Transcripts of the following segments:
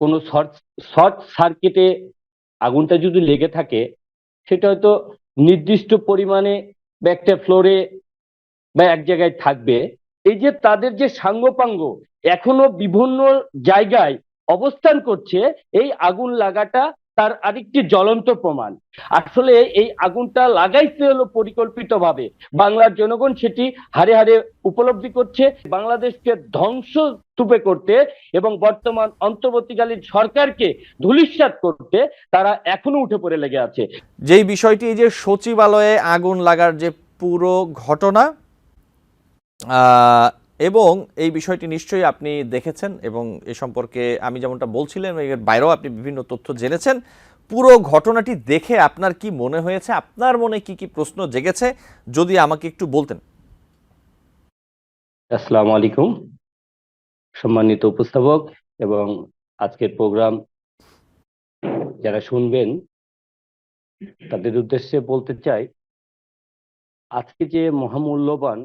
কোনো short short সার্কিটে আগুনটা যদি লেগে থাকে, সেটা হয়তো নির্দিষ্ট পরিমাণে বা একটা ফ্লোরে বা এক জায়গায় থাকবে। এই যে তাদের যে সাঙ্গপাঙ্গ এখনও বিভিন্ন জায়গায় অবস্থান করছে, এই আগুন লাগাটা তার আরেকটি জ্বলন্ত প্রমাণ। আসলে এই আগুনটা লাগাইতে হলো পরিকল্পিতভাবে। বাংলার জনগণ সেটি হারে হারে উপলব্ধি করছে। বাংলাদেশকে ধ্বংস স্তূপে করতে এবং বর্তমান অন্তর্বর্তীকালীন সরকারকে ধূলিসাৎ করতে তারা এখনও উঠে পড়ে লেগে আছে। যেই বিষয়টি যে সচিবালয়ে আগুন লাগার যে পুরো ঘটনা এবং এই বিষয়টি নিশ্চয়ই আপনি দেখেছেন এবং এ সম্পর্কে আমি যেমনটা বলছিলাম, এর বাইরেও আপনি বিভিন্ন তথ্য জেনেছেন। পুরো ঘটনাটি দেখে আপনার কি মনে হয়েছে? আপনার মনে কি কি প্রশ্ন জেগেছে? যদি আমাকে একটু বলতেন। আসসালামু আলাইকুম। সম্মানিত উপস্থাপক এবং আজকের প্রোগ্রাম যারা শুনবেন, তাদের উদ্দেশ্যে বলতে চাই, আজকে যে মহামূল্যবান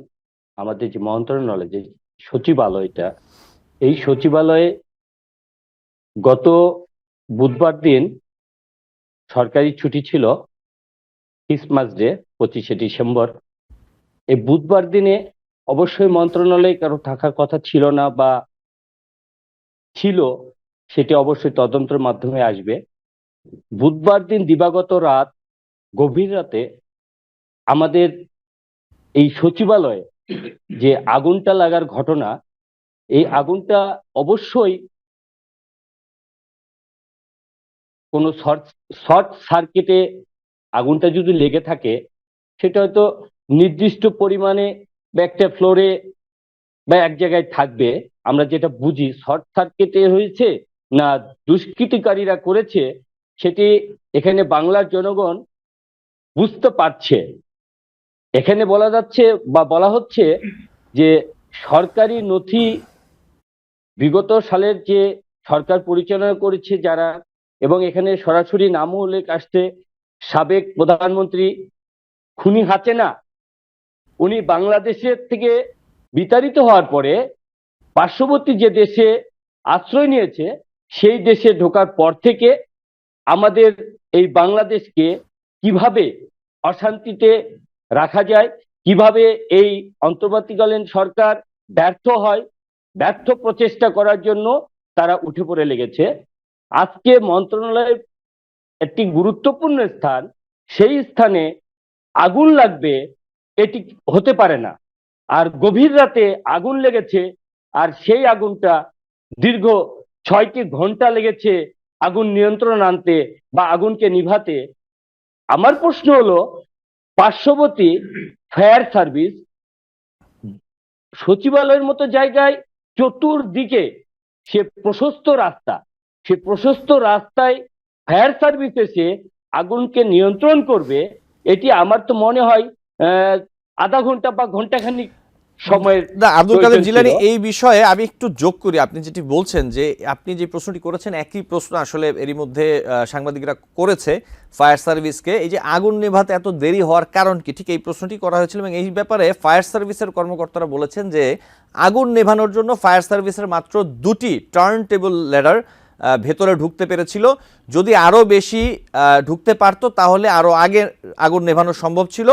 আমাদের যে মন্ত্রণালয়, যে সচিবালয়টা এই সচিবালয়ে গত বুধবার দিন সরকারি ছুটি ছিল ক্রিসমাস ডে, পঁচিশে ডিসেম্বর। এই বুধবার দিনে অবশ্যই মন্ত্রণালয়ে কারও থাকার কথা ছিল না বা ছিল, সেটি অবশ্যই তদন্তের মাধ্যমে আসবে। বুধবার দিন দিবাগত রাত, গভীর রাতে আমাদের এই সচিবালয়ে যে আগুনটা লাগার ঘটনা, এই আগুনটা অবশ্যই কোনো শর্ট শর্ট সার্কিটে আগুনটা যদি লেগে থাকে, সেটা হয়তো নির্দিষ্ট পরিমাণে বা একটা ফ্লোরে বা এক জায়গায় থাকবে। আমরা যেটা বুঝি, শর্ট সার্কিটে হয়েছে না দুষ্কৃতিকারীরা করেছে, সেটি এখানে বাংলার জনগণ বুঝতে পারছে। এখানে বলা যাচ্ছে বা বলা হচ্ছে যে সরকারি নথি বিগত সালের যে সরকার পরিচালনা করেছে যারা এবং এখানে সরাসরি নামও উল্লেখ আসছে, সাবেক প্রধানমন্ত্রী খুনি হাসিনা উনি বাংলাদেশের থেকে বিতাড়িত হওয়ার পরে পার্শ্ববর্তী যে দেশে আশ্রয় নিয়েছে, সেই দেশে ঢোকার পর থেকে আমাদের এই বাংলাদেশকে কীভাবে অশান্তিতে রাখা যায়। কীভাবে এই অন্তর্বর্তীকালীন সরকার ব্যর্থ হয়, ব্যর্থ প্রচেষ্টা করার জন্য তারা উঠে পড়ে লেগেছে। আজকে মন্ত্রণালয়ের একটি গুরুত্বপূর্ণ স্থান, সেই স্থানে আগুন লাগবে, এটি হতে পারে না। আর গভীর রাতে আগুন লেগেছে, আর সেই আগুনটা দীর্ঘ ছয়টি ঘণ্টা লেগেছে আগুন নিয়ন্ত্রণ আনতে বা আগুনকে নিভাতে। আমার প্রশ্ন হলো পার্শ্ববর্তী ফায়ার সার্ভিস সচিবালয়ের মতো জায়গায় চতুর্দিকে সে প্রশস্ত রাস্তা, সে প্রশস্ত রাস্তায় ফায়ার সার্ভিস এসে আগুনকে নিয়ন্ত্রণ করবে, এটি আমার তো মনে হয় আধা ঘণ্টা বা ঘন্টাখানিক সময়ের না আব্দুল কাদের প্রয়োজন জিলানি ছিল। এই বিষয়ে আমি একটু যোগ করি। আপনি যেটি বলছেন যে আপনি যে প্রশ্নটি করেছেন একই প্রশ্ন আসলে এরই মধ্যে সাংবাদিকরা করেছে ফায়ার সার্ভিসকে। এই যে আগুন নেভাতে এত দেরি হওয়ার কারণ কি? ঠিক এই প্রশ্নটি করা হয়েছিল এবং এই ব্যাপারে ফায়ার সার্ভিসের কর্মকর্তারা বলেছেন যে আগুন নেভানোর জন্য ফায়ার সার্ভিসের মাত্র দুটি টার্ন টেবল ল্যাডার ভেতরে ঢুকতে পেরেছিল। যদি আরও বেশি আহ, ঢুকতে পারতো তাহলে আরও আগে আগুন নেভানো সম্ভব ছিল।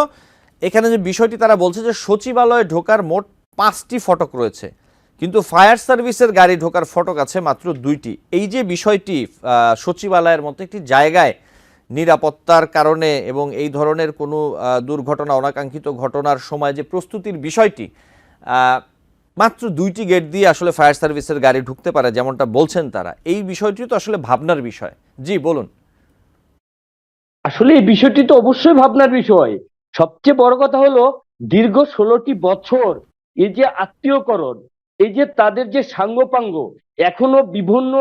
এখানে যে বিষয়টি তারা বলছে যে সচিবালয়ে ঢোকার মোট পাঁচটি ফটক রয়েছে, কিন্তু ফায়ার সার্ভিসের গাড়ি ঢোকার ফটক আছে মাত্র দুইটি। এই যে বিষয়টি সচিবালয়ের মতো একটি জায়গায় নিরাপত্তার কারণে এবং এই ধরনের কোনো দুর্ঘটনা, অনাকাঙ্ক্ষিত ঘটনার সময় যে প্রস্তুতির বিষয়টি মাত্র দুইটি গেট দিয়ে আসলে ফায়ার সার্ভিসের গাড়ি ঢুকতে পারে যেমনটা বলছেন তারা। এই বিষয়টি তো আসলে ভাবনার বিষয়। জি, বলুন। আসলে এই বিষয়টি তো অবশ্যই ভাবনার বিষয়। সবচেয়ে বড় কথা হলো, দীর্ঘ ষোলোটি বছর এই যে আত্মীয়করণ এই যে তাদের যে সাঙ্গপাঙ্গ, এখনও বিভিন্ন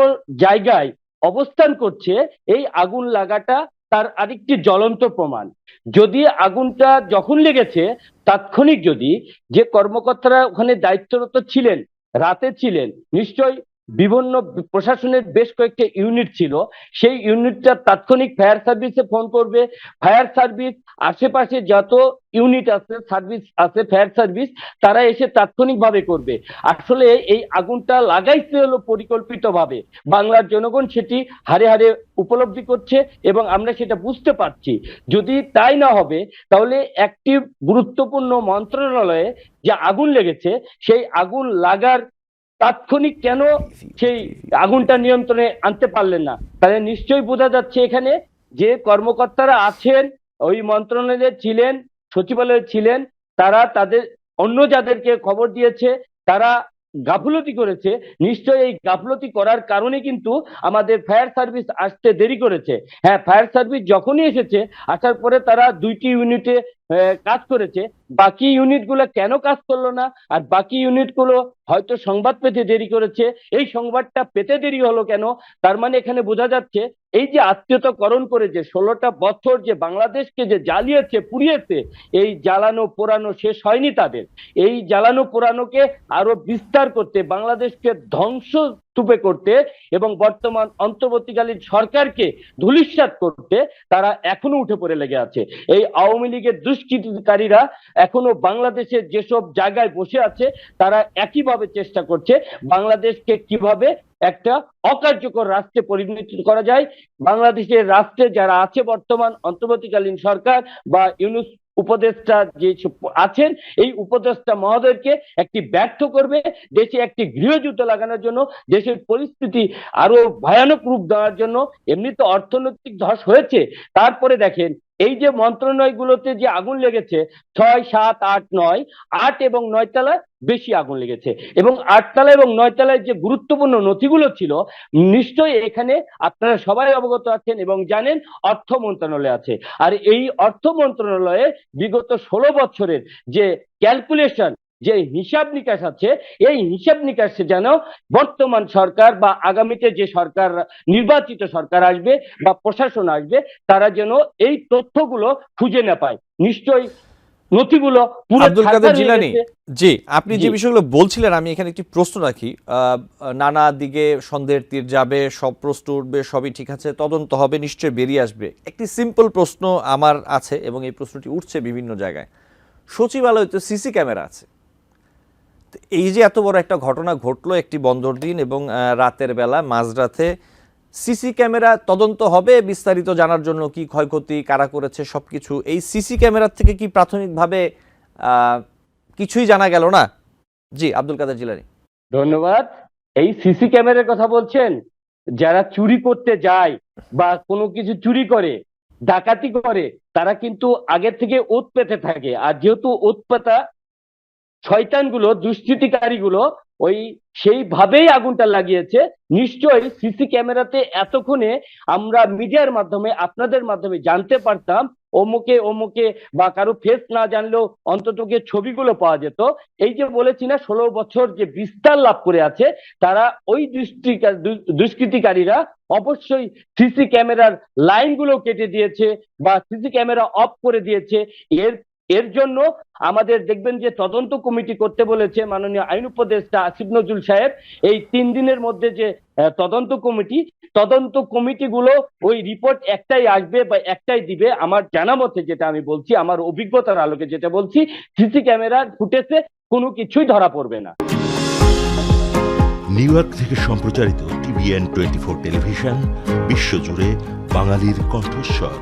জায়গায় অবস্থান করছে, এই আগুন লাগাটা তার আরেকটি জ্বলন্ত প্রমাণ। যদি আগুনটা যখন লেগেছে, তাৎক্ষণিক যদি যে কর্মকর্তারা ওখানে দায়িত্বরত ছিলেন, রাতে ছিলেন নিশ্চয় বিভিন্ন প্রশাসনের বেশ কয়েকটা ইউনিট ছিল। সেই ইউনিটটা তাৎক্ষণিক ফায়ার সার্ভিসে ফোন করবে। ফায়ার সার্ভিস আশেপাশে যত ইউনিট আছে সার্ভিস আছে ফায়ার সার্ভিস তারা এসে তাৎক্ষণিকভাবে করবে। আসলে এই আগুনটা লাগাইতে হলো পরিকল্পিতভাবে। বাংলার জনগণ সেটি হারে হারে উপলব্ধি করছে এবং আমরা সেটা বুঝতে পারছি। যদি তাই না হবে, তাহলে একটি গুরুত্বপূর্ণ মন্ত্রণালয়ে যে আগুন লেগেছে, সেই আগুন লাগার তাৎক্ষণিক কেন সেই আগুনটা নিয়ন্ত্রণে আনতে পারলেন না? তাহলে নিশ্চয়ই বোঝা যাচ্ছে এখানে যে কর্মকর্তারা আছেন, ওই মন্ত্রণালয়ে ছিলেন, সচিবালয়ে ছিলেন, তারা তাদের, অন্য যাদেরকে খবর দিয়েছে, তারা গাফলতি করেছে। নিশ্চয়ই এই গাফলতি করার কারণে কিন্তু আমাদের ফায়ার সার্ভিস আসতে দেরি করেছে। হ্যাঁ ফায়ার সার্ভিস যখনই এসেছে, আসার পরে তারা দুইটি ইউনিটে কাজ করেছে। বাকি ইউনিটগুলো কেন কাজ করল না? আর বাকি ইউনিটগুলো হয়তো সংবাদ পেতে দেরি করেছে। এই সংবাদটা পেতে দেরি হলো কেন? তার মানে এখানে বোঝা যাচ্ছে, এই যে আত্মীয়তাকরণ করে যে ষোলোটা বছর যে বাংলাদেশকে যে জ্বালিয়েছে, পুড়িয়েছে, এই জ্বালানো পোড়ানো শেষ হয়নি তাদের। এই জ্বালানো পোড়ানোকে আরও বিস্তার করতে বাংলাদেশকে ধ্বংস স্তূপে করতে এবং বর্তমান অন্তর্বর্তীকালীন সরকারকে ধূলিসাৎ করতে তারা এখনও উঠে পড়ে লেগে আছে। এই আওয়ামী লীগের দুষ্কৃতিকারীরা এখনও বাংলাদেশের যেসব জায়গায় বসে আছে, তারা একইভাবে চেষ্টা করছে বাংলাদেশকে কীভাবে একটা অকার্যকর রাষ্ট্রে পরিণত করা যায়। বাংলাদেশের রাষ্ট্রে যারা আছে বর্তমান অন্তর্বর্তীকালীন সরকার বা ইউনুস উপদেষ্টা যে আছেন, এই উপদেষ্টা মহোদয়কে একটি ব্যর্থ করবে, দেশে একটি গৃহযুদ্ধ লাগানোর জন্য, দেশের পরিস্থিতি আরও ভয়ানক রূপ দেওয়ার জন্য, এমনি তো অর্থনৈতিক ধস হয়েছে। তারপরে দেখেন, এই যে মন্ত্রণালয়গুলোতে যে আগুন লেগেছে, ছয়, সাত, আট, নয়, আট এবং নয় তলায় বেশি আগুন লেগেছে। এবং আটতলা এবং নয়তলায় যে গুরুত্বপূর্ণ নথিগুলো ছিল, নিশ্চয়ই এখানে আপনারা সবাই অবগত আছেন এবং জানেন অর্থ মন্ত্রণালয় আছে। আর এই অর্থ মন্ত্রণালয়ে বিগত ষোলো বছরের যে ক্যালকুলেশন, যে হিসাব নিকাশ আছে, এই হিসাব নিকাশে যেন বর্তমান সরকার বা আগামীতে যে সরকার, নির্বাচিত সরকার আসবে বা প্রশাসন আসবে, তারা যেন এই তথ্যগুলো খুঁজে না পায়। নিশ্চয়ই নথিগুলো আব্দুল কাদের হয়ে জি আপনি যে বিষয়গুলো বলছিলেন আমি এখানে একটি প্রশ্ন রাখি। নানা দিকে সন্দেহের তীর যাবে সব প্রশ্ন উঠবে সবই ঠিক আছে তদন্ত হবে নিশ্চয়ই বেরিয়ে আসবে। একটি সিম্পল প্রশ্ন আমার আছে এবং এই প্রশ্নটি উঠছে বিভিন্ন জায়গায়। সচিবালয়ে তো সিসি ক্যামেরা আছে। এই যে এত বড় একটা ঘটনা ঘটলো একটি বন্দর দিন এবং রাতের বেলা মাঝরাতে সিসি ক্যামেরা তদন্ত হবে, বিস্তারিত জানার জন্য কি ক্ষয়ক্ষতি, কারা করেছে সবকিছু। এই সিসি ক্যামেরার থেকে কি প্রাথমিকভাবে কিছুই জানা গেল না? জি, আব্দুল কাদের জিলানি। ধন্যবাদ। এই সিসি ক্যামেরার কথা বলছেন, যারা চুরি করতে যায় বা কোনো কিছু চুরি করে, ডাকাতি করে, তারা কিন্তু আগের থেকে ওত পেতে থাকে। আর যেহেতু ওত পেতা শয়তানগুলো দুষ্কৃতিকারীগুলো ওই সেইভাবেই আগুনটা লাগিয়েছে। নিশ্চয়ই সিসি ক্যামেরাতে এতক্ষণে আমরা মিডিয়ার মাধ্যমে, আপনাদের মাধ্যমে জানতে পারতাম, অমুকে অমুকে বা কারও ফেস না জানলেও অন্তত ছবিগুলো পাওয়া যেত। এই যে বলেছি না, ষোলো বছর যে বিস্তার লাভ করে আছে, তারা ওই দুষ্কৃতিকারীরা অবশ্যই সিসি ক্যামেরার লাইনগুলো কেটে দিয়েছে বা সিসি ক্যামেরা অফ করে দিয়েছে। এর এর জন্য আমাদের দেখবেন যে তদন্ত কমিটি করতে বলেছে মাননীয় আইন উপদেষ্টা আসিফ নজরুল সাহেব। এই তিন দিনের মধ্যে যে তদন্ত কমিটি, তদন্ত কমিটিগুলো ওই রিপোর্ট একটাই আসবে বা একটাই দিবে। আমার জানা মতে যেটা আমি বলছি, আমার অভিজ্ঞতার আলোকে যেটা বলছি, সিসি ক্যামেরার ফুটেছে কোনো কিছুই ধরা পড়বে না। নিউ ইয়র্ক থেকে সম্প্রচারিত টিভিএন টোয়েন্টি ফোর টেলিভিশন, বিশ্বজুড়ে বাঙালির কণ্ঠস্বর।